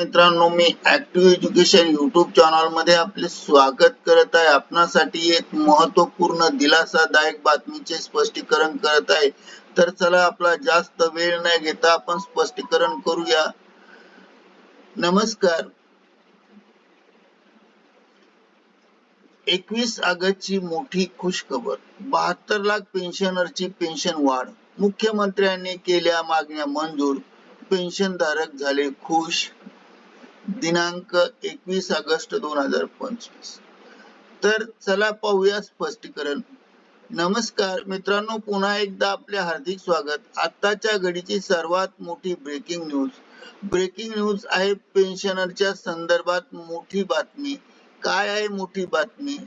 मित्रांनो मी active education YouTube चॅनलमध्ये आपले स्वागत करत आहे. आपणासाठी एक महत्त्वपूर्ण दिलासादायक बातमीचे स्पष्टीकरण करत आहे. तर चला आपला जास्त वेळ न घेता आपण स्पष्टीकरण करूया. नमस्कार. एकवीस ऑगस्ट ची मोठी खुशखबर. बहात्तर लाख पेन्शनरची पेन्शन वाढ. मुख्यमंत्र्यांनी केल्या मागण्या मंजूर. पेन्शनधारक झाले खुश. दिनांक एकवीस ऑगस्ट दोन हजार पंचवीस. तर चला पाहूया स्पष्टीकरण. नमस्कार मित्रांनो पुन्हा एकदा आपले हार्दिक स्वागत. आताच्या घडीची सर्वात मोठी ब्रेकिंग न्यूज ब्रेकिंग न्यूज आहे पेन्शनरच्या संदर्भात मोठी बातमी. काय आहे मोठी बातमी?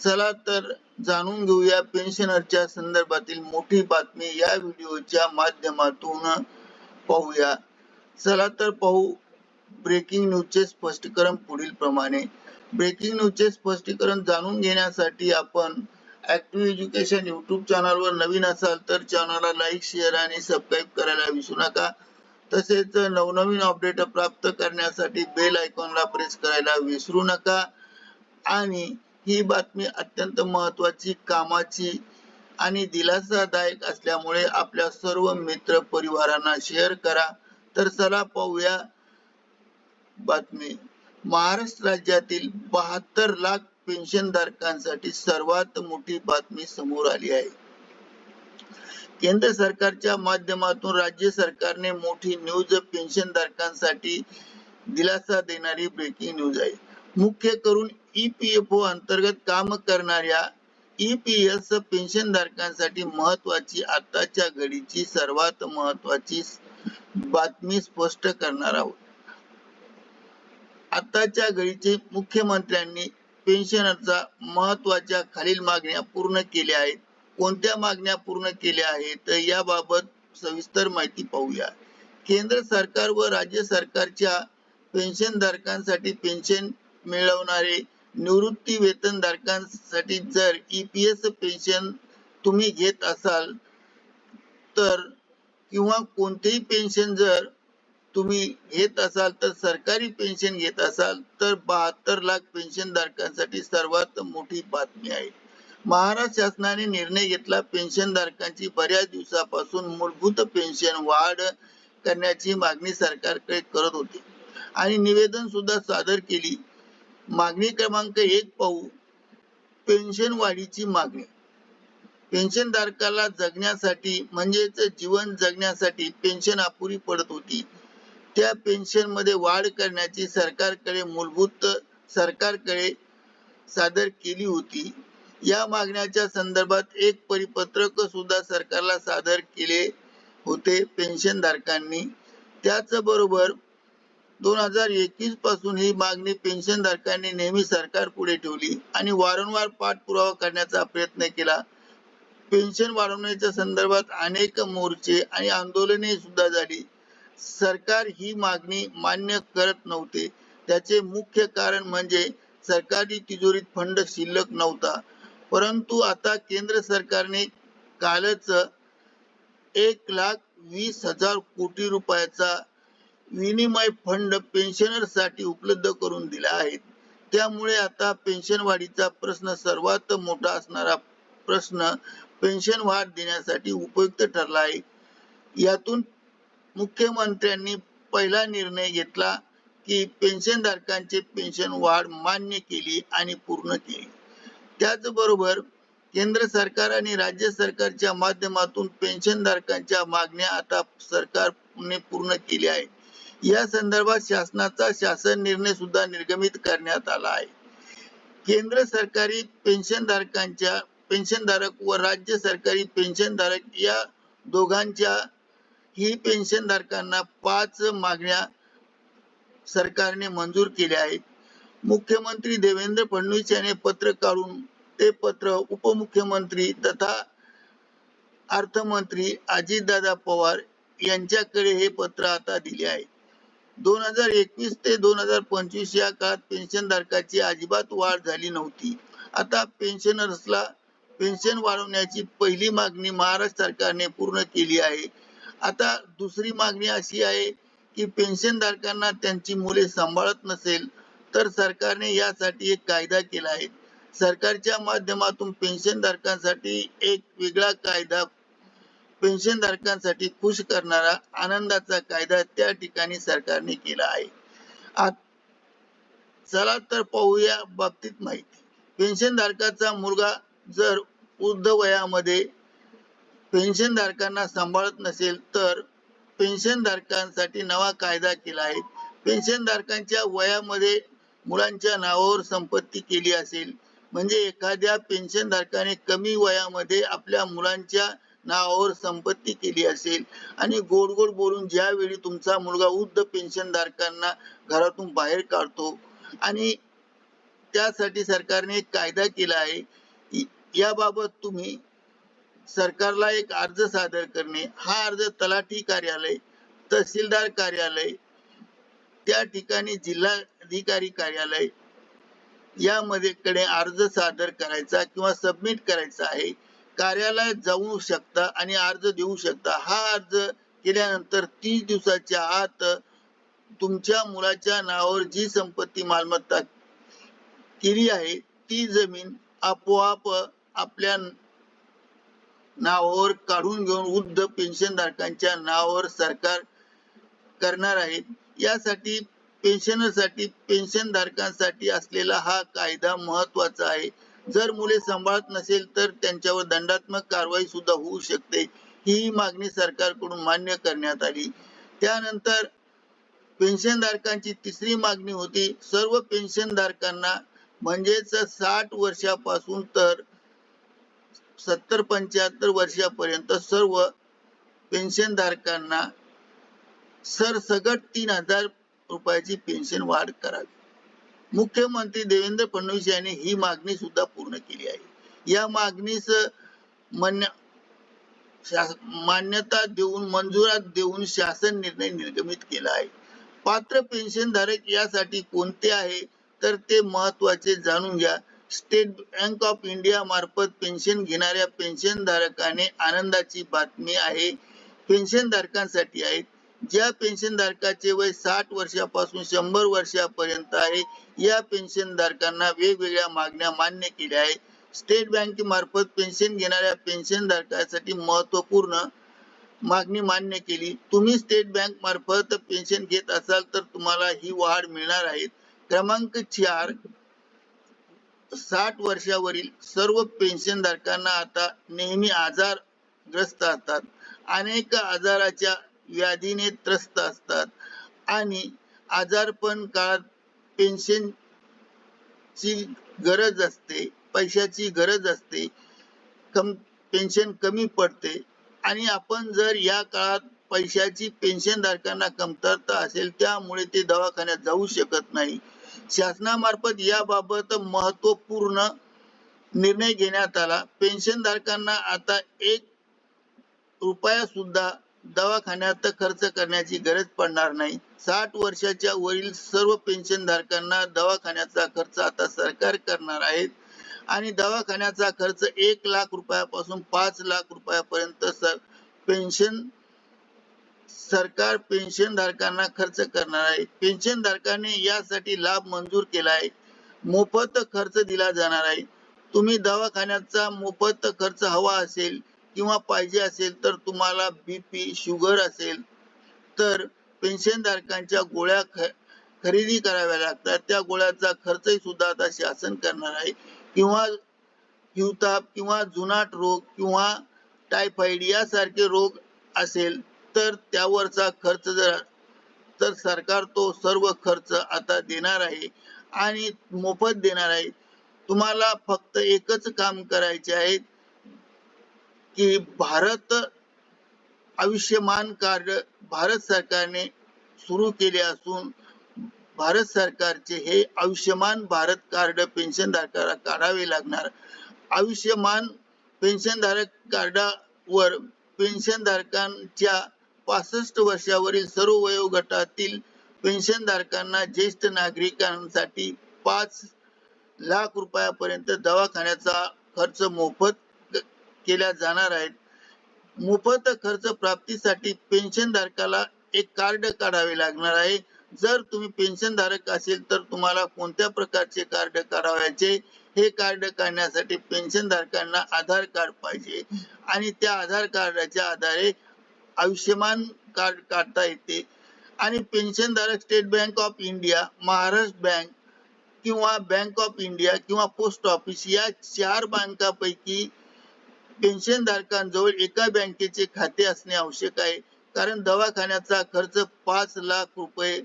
चला तर जाणून घेऊया पेन्शनरच्या संदर्भातील मोठी बातमी या व्हिडिओच्या माध्यमातून पाहूया. चला तर पाहू ब्रेकिंग न्यूजचे स्पष्टीकरण पुढील प्रमाणे ब्रेकिंग न्यूजचे स्पष्टीकरण जाणून घेण्यासाठी आपण ऍक्टिव्ह एज्युकेशन युट्यूब चॅनलवर नवीन असाल तर चॅनलला लाईक शेअर आणि सबस्क्राईब करायला विसरू नका. तसेच नवनवीन अपडेट प्राप्त करण्यासाठी बेल आयकॉनला प्रेस करायला विसरू नका. आणि ही बातमी अत्यंत महत्वाची कामाची आणि दिलासादायक असल्यामुळे आपल्या सर्व मित्र परिवारांना शेअर करा. तर चला पाहूया बातमी. महाराष्ट्र राज्यातील बहात्तर लाख पेन्शनधारकांसाठी सर्वात मोठी बातमी समोर आली आहे. केंद्र सरकारच्या माध्यमातून राज्य सरकारने मोठी न्यूज पेन्शनधारकांसाठी दिलासा देणारी ब्रेकिंग न्यूज आहे. मुख्य करून ईपीएफओ अंतर्गत काम करणाऱ्या ईपीएस पेन्शनधारकांसाठी महत्वाची आताच्या घडीची सर्वात महत्वाची बातमी स्पष्ट करणार आहोत. आताच्या घडीचे मुख्यमंत्र्यांनी पेन्शनरचा महत्त्वाच्या खालील मागण्या पूर्ण केल्या आहेत. कोणत्या मागण्या पूर्ण केल्या आहेत? तर याबाबत सविस्तर माहिती पाहूया. केंद्र सरकार व राज्य सरकारच्या पेन्शनधारकांसाठी पेन्शन मिळवणारे निवृत्ती वेतन धारकांसाठी जर ईपीएस पेन्शन तुम्ही घेत असाल तर किंवा कोणतेही पेन्शन जर तुम्ही घेत असाल तर सरकारी पेन्शन घेत असाल तर बहात्तर लाख पेन्शन धारकांसाठी सर्वात मोठी बातमी आहे. महाराष्ट्र शासनाने निर्णय घेतला पेन्शन धारकांची बऱ्याच दिवसापासून मूलभूत पेन्शन वाढ करण्याची मागणी सरकारकडे करत होती. आणि निवेदन सुद्धा सादर केली. मागणी क्रमांक एक पाहू. पेन्शन वाढीची मागणी. पेन्शन धारकाला जगण्यासाठी म्हणजेच जीवन जगण्यासाठी पेन्शन अपुरी पडत होती. त्या पेन्शनमध्ये वाढ करण्याची सरकारकडे मूलभूत सरकारकडे सादर केली होती. या मागण्याच्या संदर्भात एक परिपत्रक सुद्धा सरकारला सादर केले होते पेन्शन धारकांनी त्याचबरोबर दोन हजार एकवीसपासून ही मागणी पेन्शन धारकांनी नेहमी सरकार पुढे ठेवली आणि वारंवार पाठपुरावा करण्याचा प्रयत्न केला. पेन्शन वाढवण्याच्या संदर्भात अनेक मोर्चे आणि आंदोलने सुद्धा झाली. सरकार ही मागणी मान्य करत नव्हते. त्याचे मुख्य कारण म्हणजे सरकारी तिजोरीत फंड शिल्लक नव्हता. परंतु आता केंद्र सरकारने कालच एक लाख वीस हजार कोटी रुपयाचा विनिमय फंड पेन्शनरसाठी उपलब्ध करून दिला आहे. त्यामुळे आता पेन्शन वाढीचा प्रश्न सर्वात मोठा असणारा प्रश्न पेन्शन वाढ देण्यासाठी उपयुक्त ठरला आहे. यातून मुख्यमंत्र्यांनी पहिला निर्णय घेतला की पेन्शन धारकांचे पेन्शन वाढ मान्य केली आणि पूर्ण केली. त्याचबरोबर केंद्र सरकार आणि राज्य सरकारच्या माध्यमातून पेन्शन धारकांच्या मागण्या आता सरकारने पूर्ण केल्या आहेत. या संदर्भात शासनाचा शासन निर्णय सुद्धा निर्गमित करण्यात आला आहे. केंद्र सरकारी पेन्शन धारकांच्या पेन्शनधारक व राज्य सरकारी पेन्शनधारक या दोघांच्या ही पेन्शन धारकांना पाच मागण्या सरकारने मंजूर केल्या आहेत. मुख्यमंत्री देवेंद्र फडणवीस यांनी पत्र काढून ते पत्र उपमुख्यमंत्री तथा अर्थमंत्री अजितदादा पवार यांच्याकडे हे पत्र आता दिले आहे. दोन हजार एकवीस ते दोन हजार पंचवीस या काळात पेन्शन धारकाची अजिबात वाढ झाली नव्हती. आता पेन्शनर्सला पेन्शन वाढवण्याची पहिली मागणी महाराष्ट्र सरकारने पूर्ण केली आहे. आता दुसरी मागणी अशी आहे की पेन्शनधारकांना त्यांची मुले सांभाळत नसेल तर सरकारने यासाठी एक कायदा केला आहे. सरकारच्या माध्यमातून पेन्शनधारकांसाठी एक वेगळा कायदा पेन्शनधारकांसाठी खुश करणारा आनंदाचा कायदा त्या ठिकाणी सरकारने केला आहे. चला तर पाहूया बाबतीत माहिती. पेन्शनधारकाचा मुलगा जर वृद्ध वयामध्ये पेन्शन धारकांना सांभाळत नसेल तर पेन्शन धारकांसाठी नवा कायदा केला आहे. पेन्शन धारकांच्या वयामध्ये मुलांच्या नावावर संपत्ती केली असेल. म्हणजे एखाद्या पेन्शनधारकाने कमी वयामध्ये आपल्या मुलांच्या नावावर संपत्ती केली असेल. आणि गोड गोड बोलून ज्यावेळी तुमचा मुलगा वृद्ध पेन्शनधारकांना घरातून बाहेर काढतो आणि त्यासाठी सरकारने एक कायदा केला आहे याबाबत तुम्ही सरकारला एक अर्ज सादर करणे हा अर्ज तलाठी कार्यालय तहसीलदार कार्यालय त्या ठिकाणी जिल्हाधिकारी कार्यालय यामध्ये कडे अर्ज सादर करायचा किंवा सबमिट करायचा आहे. कार्यालयात जाऊ शकता आणि अर्ज देऊ शकता. हा अर्ज केल्यानंतर तीस दिवसाच्या आत तुमच्या मुलाच्या नावावर जी संपत्ती मालमत्ता केली आहे ती जमीन आपोआप आपल्या नावावर काढून घेऊन वृद्ध पेन्शनधारकांच्या नावावर सरकार करणार आहे. यासाठी पेन्शनरसाठी पेन्शनधारकांसाठी असलेला हा कायदा महत्त्वाचा आहे. जर मुले सांभाळत नसेल तर त्यांच्यावर दंडात्मक कारवाई सुद्धा होऊ शकते ही मागणी सरकारकडून मान्य करण्यात आली. त्यानंतर पेन्शनधारकांची तिसरी मागणी होती सर्व पेन्शनधारकांना म्हणजेच साठ वर्षापासून तर सत्तर पंच्याहत्तर वर्षापर्यंत सर्व पेन्शन धारकांना सरसगट तीन हजार रुपयाची पेन्शन वाढ करावी. मुख्यमंत्री देवेंद्र फडणवीस यांनी ही मागणी सुद्धा पूर्ण केली आहे. या मागणीस मान्य शास- मान्यता देऊन मंजुरात देऊन शासन निर्णय निर्गमित केला आहे. पात्र पेन्शनधारक यासाठी कोणते आहे? तर ते महत्त्वाचे जाणून घ्या. स्टेट बँक ऑफ इंडिया मार्फत पेन्शन घेणाऱ्या पेन्शन धारकाने आनंदाची बातमी आहे. पेन्शन धारकांसाठी आहे. ज्या पेन्शन धारकाचे वय साठ वर्षापासून शंभर वर्षापर्यंत आहे या पेन्शन धारकांना वेगवेगळ्या मागण्या मान्य केल्या आहेत. स्टेट बँके मार्फत पेन्शन घेणाऱ्या पेन्शन धारकासाठी महत्त्वपूर्ण मागणी मान्य केली. तुम्ही स्टेट बँक मार्फत पेन्शन घेत असाल तर तुम्हाला ही वाढ मिळणार आहे. क्रमांक चार साठ वर्षावरील सर्व पेन्शनधारकांना आता नेहमी आजार ग्रस्त असतात. अनेक आजाराच्या व्याधीने त्रस्त असतात. आणि आजारपण काळात पेन्शन ची गरज असते पैशाची गरज असते कम पेन्शन कमी पडते. आणि आपण जर या काळात पैशाची पेन्शन धारकांना कमतरता असेल त्यामुळे ते दवाखान्यात जाऊ शकत नाही. शासनामार्फत याबाबत महत्त्वपूर्ण निर्णय घेण्यात आला. पेन्शन धारकांना आता एक रुपया सुद्धा दवाखान्यात खर्च करण्याची गरज पडणार नाही. साठ वर्षाच्या वरील सर्व पेन्शन धारकांना दवाखान्याचा खर्च आता सरकार करणार आहे आणि दवाखान्याचा खर्च एक लाख रुपयापासून पाच लाख रुपयापर्यंत सर पेन्शन सरकार पेन्शन धारकांना खर्च करणार आहे. पेन्शन धारकाने यासाठी लाभ मंजूर केला आहे. मोफत खर्च दिला जाणार आहे. तुम्ही दवाखान्याचा मोफत खर्च हवा असेल किंवा पाहिजे असेल तर तुम्हाला बीपी शुगर असेल तर पेन्शन धारकांच्या गोळ्या खरेदी कराव्या लागतात. त्या गोळ्याचा खर्चही सुद्धा आता शासन करणार आहे. किंवा हिवताप किंवा जुनाट रोग किंवा टायफॉइड यासारखे रोग असेल तर त्यावरचा खर्च जर तर सरकार तो सर्व खर्च आता देणार आहे आणि मोफत देणार आहे. तुम्हाला फक्त एकच काम करायचे आहे की भारत आयुष्यमान कार्ड भारत सरकारने सुरू केले असून भारत सरकारचे हे आयुष्यमान भारत कार्ड पेन्शन धारकाला काढावे लागणार. आयुष्यमान पेन्शन धारक कार्डावर पेन्शन धारकांच्या पासष्ट वर्षावरील सर्व वयोगटातील पेन्शन धारकांना ज्येष्ठ नागरिकांसाठी पाच लाख रुपयापर्यंत दवाखान्याचा खर्च मोफत केला जाणार आहे. मोफत खर्च प्राप्तीसाठी पेन्शन धारकाला एक कार्ड काढावे लागणार आहे. जर तुम्ही पेन्शन धारक असेल तर तुम्हाला कोणत्या प्रकारचे कार्ड काढावयाचे हे कार्ड काढण्यासाठी पेन्शन धारकांना आधार कार्ड पाहिजे आणि त्या आधार कार्डाच्या आधारे आयुष्यमान कार्ड काढता येते. आणि पेन्शन धारक State Bank of India Maharashtra bank किंवा बँक ऑफ इंडिया किंवा पोस्ट ऑफिस या चार बँकापैकी पेन्शन धारकांजवळ एका बँकेचे खाते असणे आवश्यक आहे. कारण दवाखान्याचा खर्च पाच लाख रुपये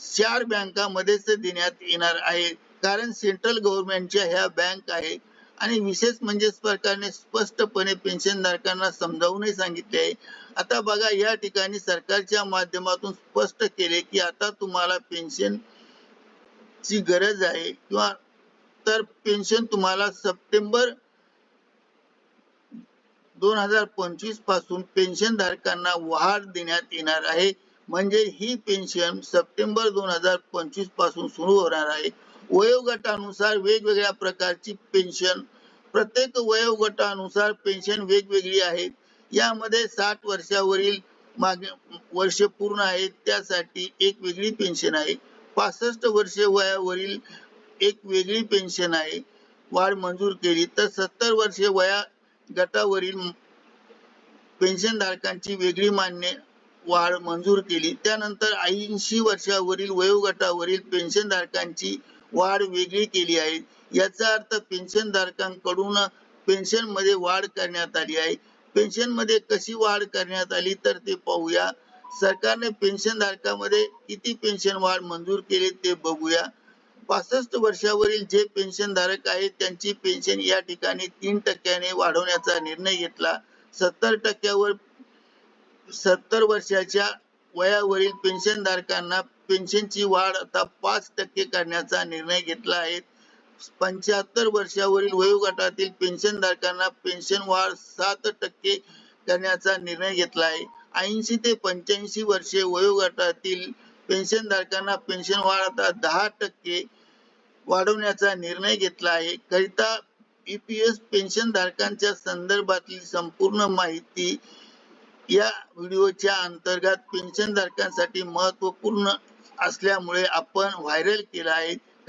चार बँकामध्येच देण्यात येणार आहे. कारण सेंट्रल गव्हर्नमेंटच्या ह्या बँक आहे. आणि विशेष म्हणजे सरकारने स्पष्टपणे पेन्शन धारकांना समजावूनही सांगितले आहे. आता बघा या ठिकाणी सरकारच्या माध्यमातून स्पष्ट केले की आता तुम्हाला पेन्शन ची गरज आहे किंवा तर पेन्शन तुम्हाला सप्टेंबर दोन हजार पंचवीसपासून पेन्शन धारकांना वाढ देण्यात येणार आहे. म्हणजे ही पेन्शन सप्टेंबर दोन हजार पंचवीसपासून सुरू होणार आहे. वयोगटानुसार वेगवेगळ्या प्रकारची पेन्शन प्रत्येक वयोगटानुसार पेन्शन वेगवेगळी आहे यामध्ये साठ वर्षावरील मागे वर्ष पूर्ण आहेत त्यासाठी एक वेगळी पेन्शन आहे. पासष्ट वर्ष वयावरील एक वेगळी पेन्शन आहे. वाढ मंजूर केली तर सत्तर वर्षे वया गटावरील पेन्शन धारकांची वेगळी मान्य वाढ मंजूर केली. त्यानंतर ऐंशी वर्षावरील वयोगटावरील पेन्शन धारकांची वाढ वेगळी केली आहे. याचा अर्थ पेन्शन धारकांकडून पेन्शनमध्ये वाढ करण्यात आली आहे. पेन्शनमध्ये कशी वाढ करण्यात आली तर ते पाहूया. सरकारने पेन्शन धारकामध्ये किती पेन्शन वाढ मंजूर केली ते बघूया. पासष्ट वर्षावरील जे पेन्शन धारक आहेत त्यांची पेन्शन या ठिकाणी तीन टक्क्याने वाढवण्याचा निर्णय घेतला. सत्तर टक्क्यावर सत्तर वर्षाच्या वयावरील पेन्शन धारकांना पेन्शनची वाढ आता पाच टक्के करण्याचा निर्णय घेतला आहे. पंच्याहत्तर वर्षावरील वयोगटातील पेन्शन धारकांना पेन्शन वाढ सात टक्के करण्याचा निर्णय घेतला आहे. ऐंशी ते पंच्याऐंशी वर्षे वयोगटातील पेन्शन धारकांना पेन्शन वाढ आता दहा टक्के वाढवण्याचा निर्णय घेतला आहे. करिता ईपीएस पेन्शन धारकांच्या संदर्भातील संपूर्ण माहिती या व्हिडिओच्या अंतर्गत पेन्शन धारकांसाठी महत्त्वपूर्ण असल्यामुळे आपण व्हायरल केला आहे.